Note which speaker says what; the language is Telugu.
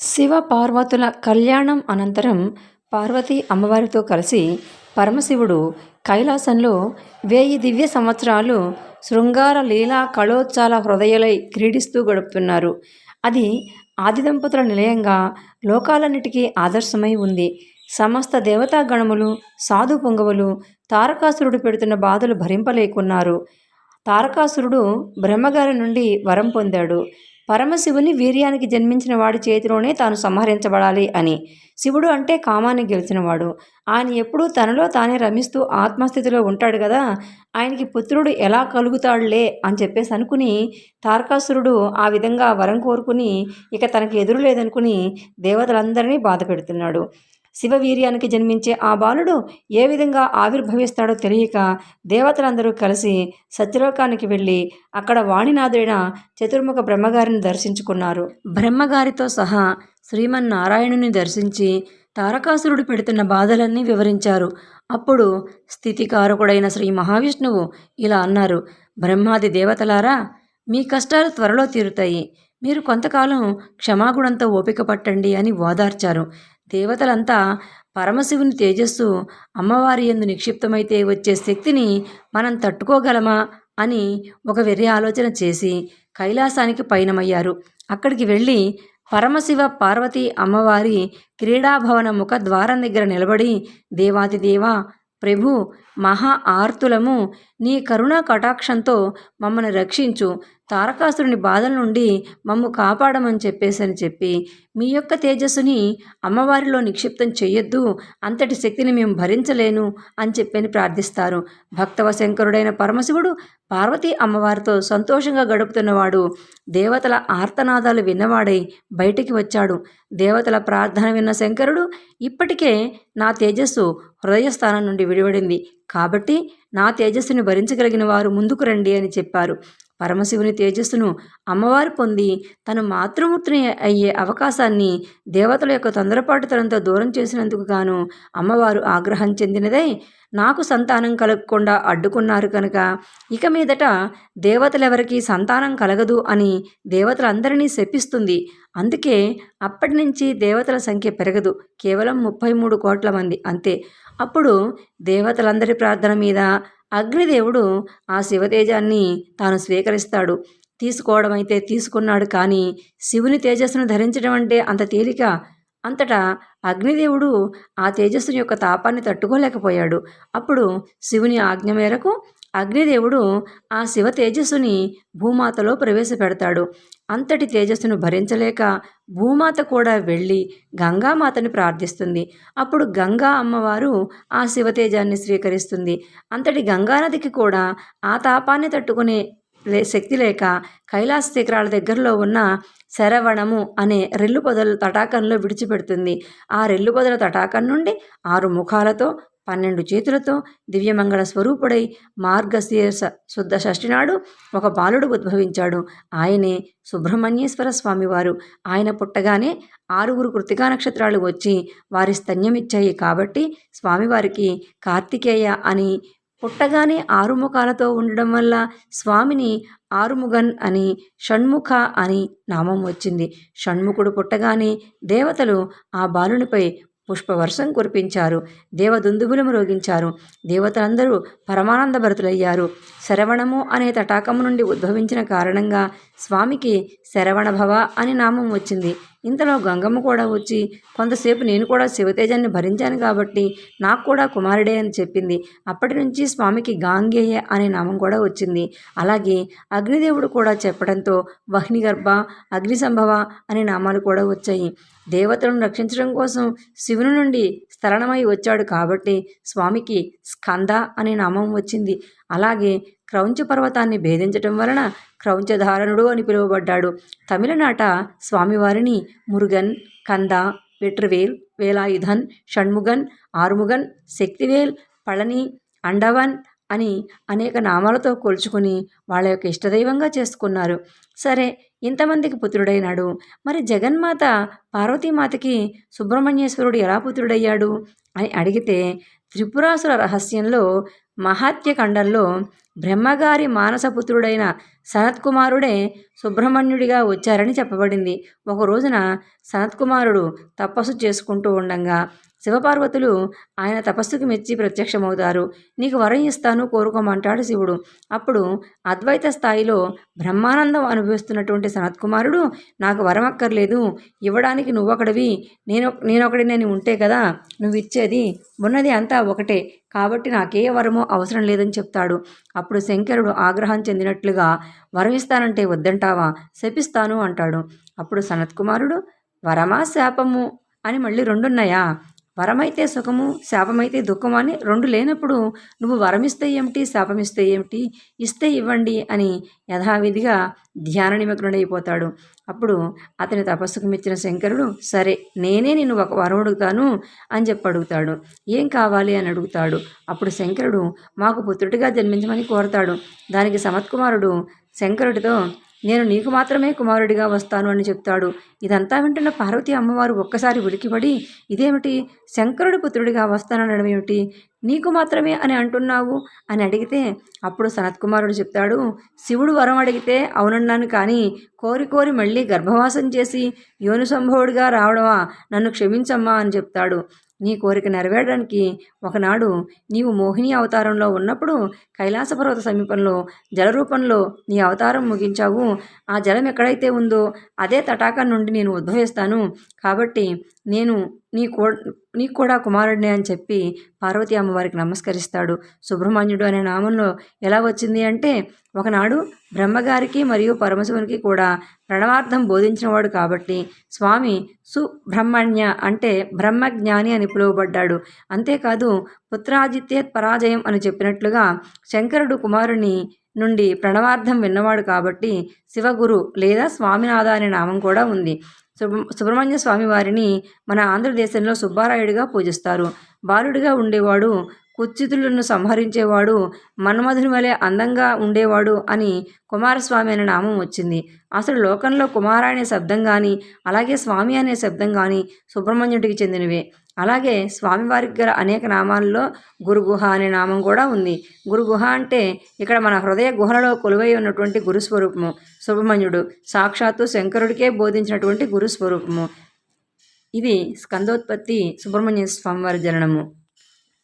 Speaker 1: శివ పార్వతుల కళ్యాణం అనంతరం పార్వతీ అమ్మవారితో కలిసి పరమశివుడు కైలాసంలో వేయి దివ్య సంవత్సరాలు శృంగార లీలా కళోత్సాల హృదయలై క్రీడిస్తూ గడుపుతున్నారు. అది ఆది దంపతుల నిలయంగా లోకాలన్నిటికీ ఆదర్శమై ఉంది. సమస్త దేవతా గణములు సాధు పొంగవులు తారకాసురుడు పెడుతున్న బాధలు భరింపలేకున్నారు. తారకాసురుడు బ్రహ్మగారి నుండి వరం పొందాడు. పరమశివుని వీర్యానికి జన్మించిన వాడి చేతిలోనే తాను సంహరించబడాలి అని. శివుడు అంటే కామాన్ని గెలిచినవాడు. ఆయన ఎప్పుడూ తనలో తానే రమిస్తూ ఆత్మస్థితిలో ఉంటాడు కదా. ఆయనకి పుత్రుడు ఎలా కలుగుతాడులే అని చెప్పేసి అనుకుని తారకాసురుడు ఆ విధంగా వరం కోరుకుని ఇక తనకి ఎదురు లేదనుకుని దేవతలందరినీ బాధ పెడుతున్నాడు. శివవీర్యానికి జన్మించే ఆ బాలుడు ఏ విధంగా ఆవిర్భవిస్తాడో తెలియక దేవతలందరూ కలిసి సత్యలోకానికి వెళ్ళి అక్కడ వాణినాథుడైన చతుర్ముఖ బ్రహ్మగారిని దర్శించుకున్నారు. బ్రహ్మగారితో సహా శ్రీమన్నారాయణుని దర్శించి తారకాసురుడు పెడుతున్న బాధలన్నీ వివరించారు. అప్పుడు స్థితికారకుడైన శ్రీ మహావిష్ణువు ఇలా అన్నారు బ్రహ్మాది దేవతలారా మీ కష్టాలు త్వరలో తీరుతాయి. మీరు కొంతకాలం క్షమాగుణంతో ఓపిక పట్టండి అని ఓదార్చారు. దేవతలంతా పరమశివుని తేజస్సు అమ్మవారి ఎందు నిక్షిప్తమైతే వచ్చే శక్తిని మనం తట్టుకోగలమా అని ఒక వెర్రి ఆలోచన చేసి కైలాసానికి పయనమయ్యారు. అక్కడికి వెళ్ళి పరమశివ పార్వతి అమ్మవారి క్రీడాభవన ముఖ ద్వారం దగ్గర నిలబడి దేవాదిదేవా ప్రభు మహా ఆర్తులము నీ కరుణా కటాక్షంతో మమ్మల్ని రక్షించు తారకాసురుని బాధల నుండి మమ్ము కాపాడమని చెప్పేసని చెప్పి మీ యొక్క తేజస్సుని అమ్మవారిలో నిక్షిప్తం చెయ్యొద్దు అంతటి శక్తిని మేము భరించలేను అని చెప్పని ప్రార్థిస్తారు. భక్తవ శంకరుడైన పరమశివుడు పార్వతీ అమ్మవారితో సంతోషంగా గడుపుతున్నవాడు దేవతల ఆర్తనాదాలు విన్నవాడై బయటికి వచ్చాడు. దేవతల ప్రార్థన విన్న శంకరుడు ఇప్పటికే నా తేజస్సు హృదయస్థానం నుండి విడివడింది. కాబట్టి నా తేజస్సుని భరించగలిగిన వారు ముందుకు రండి అని చెప్పారు. పరమశివుని తేజస్సును అమ్మవారు పొంది తను మాతృమూర్తిని అయ్యే అవకాశాన్ని దేవతల యొక్క తొందరపాటుతనంతో దూరం చేసినందుకు గాను అమ్మవారు ఆగ్రహం చెందినదై. నాకు సంతానం కలగకుండా అడ్డుకున్నారు కనుక ఇక మీదట దేవతలెవరికి సంతానం కలగదు అని దేవతలందరినీ శపిస్తుంది. అందుకే అప్పటి నుంచి దేవతల సంఖ్య పెరగదు. కేవలం ముప్పై మూడు కోట్ల మంది అంతే. అప్పుడు దేవతలందరి ప్రార్థన మీద అగ్నిదేవుడు ఆ శివతేజాన్ని తాను స్వీకరిస్తాడు. తీసుకోవడం అయితే తీసుకున్నాడు కానీ శివుని తేజస్సును ధరించడం అంటే అంత తేలిక అంతటా అగ్నిదేవుడు ఆ తేజస్సుని యొక్క తాపాన్ని తట్టుకోలేకపోయాడు. అప్పుడు శివుని ఆజ్ఞ మేరకు అగ్నిదేవుడు ఆ శివ తేజస్సుని భూమాతలో ప్రవేశపెడతాడు. అంతటి తేజస్సును భరించలేక భూమాత కూడా వెళ్ళి గంగామాతని ప్రార్థిస్తుంది. అప్పుడు గంగా అమ్మవారు ఆ శివతేజాన్ని స్వీకరిస్తుంది. అంతటి గంగానదికి కూడా ఆ తాపాన్ని తట్టుకునే శక్తి లేక కైలాస శిఖరాల దగ్గరలో ఉన్న శరవణము అనే రెల్లు పొదల తటాకంలో విడిచిపెడుతుంది. ఆ రెల్లు పొదల తటాకం నుండి ఆరు ముఖాలతో పన్నెండు చేతులతో దివ్యమంగళ స్వరూపుడై మార్గశీర్ష శుద్ధ షష్ఠి నాడు ఒక బాలుడు ఉద్భవించాడు. ఆయనే సుబ్రహ్మణ్యేశ్వర స్వామివారు. ఆయన పుట్టగానే ఆరుగురు కృతికా నక్షత్రాలు వచ్చి వారి స్తన్యమిచ్చాయి కాబట్టి స్వామివారికి కార్తికేయ అని పుట్టగానే ఆరుముఖాలతో ఉండడం వల్ల స్వామిని ఆరుముగన్ అని షణ్ముఖ అని నామం వచ్చింది. షణ్ముఖుడు పుట్టగానే దేవతలు ఆ బాలునిపై పుష్పవర్షం కురిపించారు. దేవదుందుబులు మ్రోగించారు దేవతలందరూ పరమానంద భరతులయ్యారు శరవణము అనే తటాకము నుండి ఉద్భవించిన కారణంగా స్వామికి శరవణభవ అని నామం వచ్చింది. ఇంతలో గంగమ్మ కూడా వచ్చి కొంతసేపు నేను కూడా శివతేజాన్ని భరించాను కాబట్టి నాకు కూడా కుమారుడే అని చెప్పింది. అప్పటి నుంచి స్వామికి గాంగేయ అనే నామం కూడా వచ్చింది. అలాగే అగ్నిదేవుడు కూడా చెప్పడంతో వహ్నిగర్భ అగ్నిసంభవ అనే నామాలు కూడా వచ్చాయి. దేవతలను రక్షించడం కోసం శివుని నుండి స్థలనమై వచ్చాడు కాబట్టి స్వామికి స్కంద అనే నామం వచ్చింది. అలాగే క్రౌంచ పర్వతాన్ని భేదించటం వలన క్రౌంచధారణుడు అని పిలువబడ్డాడు. తమిళనాట స్వామివారిని మురుగన్ కంద వెట్రవేల్ వేలాయుధన్ షణ్ముగన్ ఆర్ముగన్ శక్తివేల్ పళని అండవన్ అని అనేక నామాలతో కొలుచుకుని వాళ్ళ యొక్క ఇష్టదైవంగా చేసుకున్నారు. సరే ఇంతమందికి పుత్రుడైనాడు. మరి జగన్మాత పార్వతీమాతకి సుబ్రహ్మణ్యేశ్వరుడు ఎలా పుత్రుడయ్యాడు? అని అడిగితే త్రిపురాసుర రహస్యంలో మహాత్య ఖండంలో బ్రహ్మగారి మానసపుత్రుడైన సనత్కుమారుడే సుబ్రహ్మణ్యుడిగా వచ్చారని చెప్పబడింది. ఒక రోజున సనత్కుమారుడు తపస్సు చేసుకుంటూ ఉండగా శివపార్వతులు ఆయన తపస్సుకు మెచ్చి ప్రత్యక్షమవుతారు. నీకు వరం ఇస్తాను కోరుకోమంటాడు శివుడు. అప్పుడు అద్వైత స్థాయిలో బ్రహ్మానందం అనుభవిస్తున్నటువంటి సనత్కుమారుడు నాకు వరం అక్కర్లేదు ఇవ్వడానికి నువ్వొకడివి నేను నేనొకడినని ఉంటే కదా నువ్వు ఇచ్చేది ఉన్నది అంతా ఒకటే కాబట్టి నాకే వరమో అవసరం లేదని చెప్తాడు. అప్పుడు శంకరుడు ఆగ్రహం చెందినట్లుగా వరం ఇస్తానంటే వద్దంటావా? శపిస్తాను అంటాడు. అప్పుడు సనత్కుమారుడు వరమా శాపము? అని మళ్ళీ రెండున్నాయా? వరమైతే సుఖము శాపమైతే దుఃఖము అని రెండు లేనప్పుడు నువ్వు వరమిస్తే ఏమిటి శాపమిస్తే ఏమిటి ఇస్తే ఇవ్వండి అని యథావిధిగా ధ్యాన నిమగ్నుడైపోతాడు అప్పుడు అతని తపస్సుకు మెచ్చిన శంకరుడు సరే నేనే నిన్ను ఒక వరం అడుగుతాను అని చెప్పి అడుగుతాడు. ఏం కావాలి అని అడుగుతాడు. అప్పుడు శంకరుడు మాకు పుత్రుడిగా జన్మించమని కోరతాడు. దానికి సమత్కుమారుడు శంకరుడితో నేను నీకు మాత్రమే కుమారుడిగా వస్తాను అని చెప్తాడు. ఇదంతా వింటున్న పార్వతి అమ్మవారు ఒక్కసారి ఉలికిపడి ఇదేమిటి? శంకరుడి పుత్రుడిగా వస్తానడం ఏమిటి? నీకు మాత్రమే అని అంటున్నావు? అని అడిగితే అప్పుడు సనత్కుమారుడు చెప్తాడు శివుడు వరం అడిగితే అవునన్నాను కానీ కోరి కోరి మళ్ళీ గర్భవాసం చేసి యోనుసంభవుడిగా రావడమా? నన్ను క్షమించమ్మా అని చెప్తాడు. నీ కోరిక నెరవేరడానికి ఒకనాడు నీవు మోహిని అవతారంలో ఉన్నప్పుడు కైలాసపర్వత సమీపంలో జలరూపంలో నీ అవతారం ముగించావు. ఆ జలం ఎక్కడైతే ఉందో అదే తటాకం నుండి నేను ఉద్భవిస్తాను. కాబట్టి నేను నీ కో నీకు కూడా కుమారుడినే అని చెప్పి పార్వతి అమ్మవారికి నమస్కరిస్తాడు. సుబ్రహ్మణ్యుడు అనే నామంలో ఎలా వచ్చింది అంటే ఒకనాడు బ్రహ్మగారికి మరియు పరమశివునికి కూడా ప్రణవార్థం బోధించినవాడు కాబట్టి స్వామి సుబ్రహ్మణ్య అంటే బ్రహ్మజ్ఞాని అని పిలువబడ్డాడు. అంతేకాదు పుత్రాదిత్య పరాజయం అని చెప్పినట్లుగా శంకరుడు కుమారుని నుండి ప్రణవార్థం విన్నవాడు కాబట్టి శివగురు లేదా స్వామినాథ అనే నామం కూడా ఉంది. సుబ్రహ్మణ్య స్వామి వారిని మన ఆంధ్రదేశంలో సుబ్బారాయుడిగా పూజిస్తారు. బాలుడిగా ఉండేవాడు కుత్సితులను సంహరించేవాడు మన్మధుని వలె అందంగా ఉండేవాడు అని కుమారస్వామి అనే నామం వచ్చింది. అసలు లోకంలో కుమార అనే శబ్దం కానీ అలాగే స్వామి అనే శబ్దం కానీ సుబ్రహ్మణ్యుడికి చెందినవే. అలాగే స్వామివారికి గల అనేక నామాల్లో గురుగుహ అనే నామం కూడా ఉంది. గురుగుహ అంటే ఇక్కడ మన హృదయ గుహలలో కొలువై ఉన్నటువంటి గురుస్వరూపము సుబ్రహ్మణ్యుడు. సాక్షాత్తు శంకరుడికే బోధించినటువంటి గురుస్వరూపము. ఇది స్కందోత్పత్తి సుబ్రహ్మణ్య స్వామివారి జననము.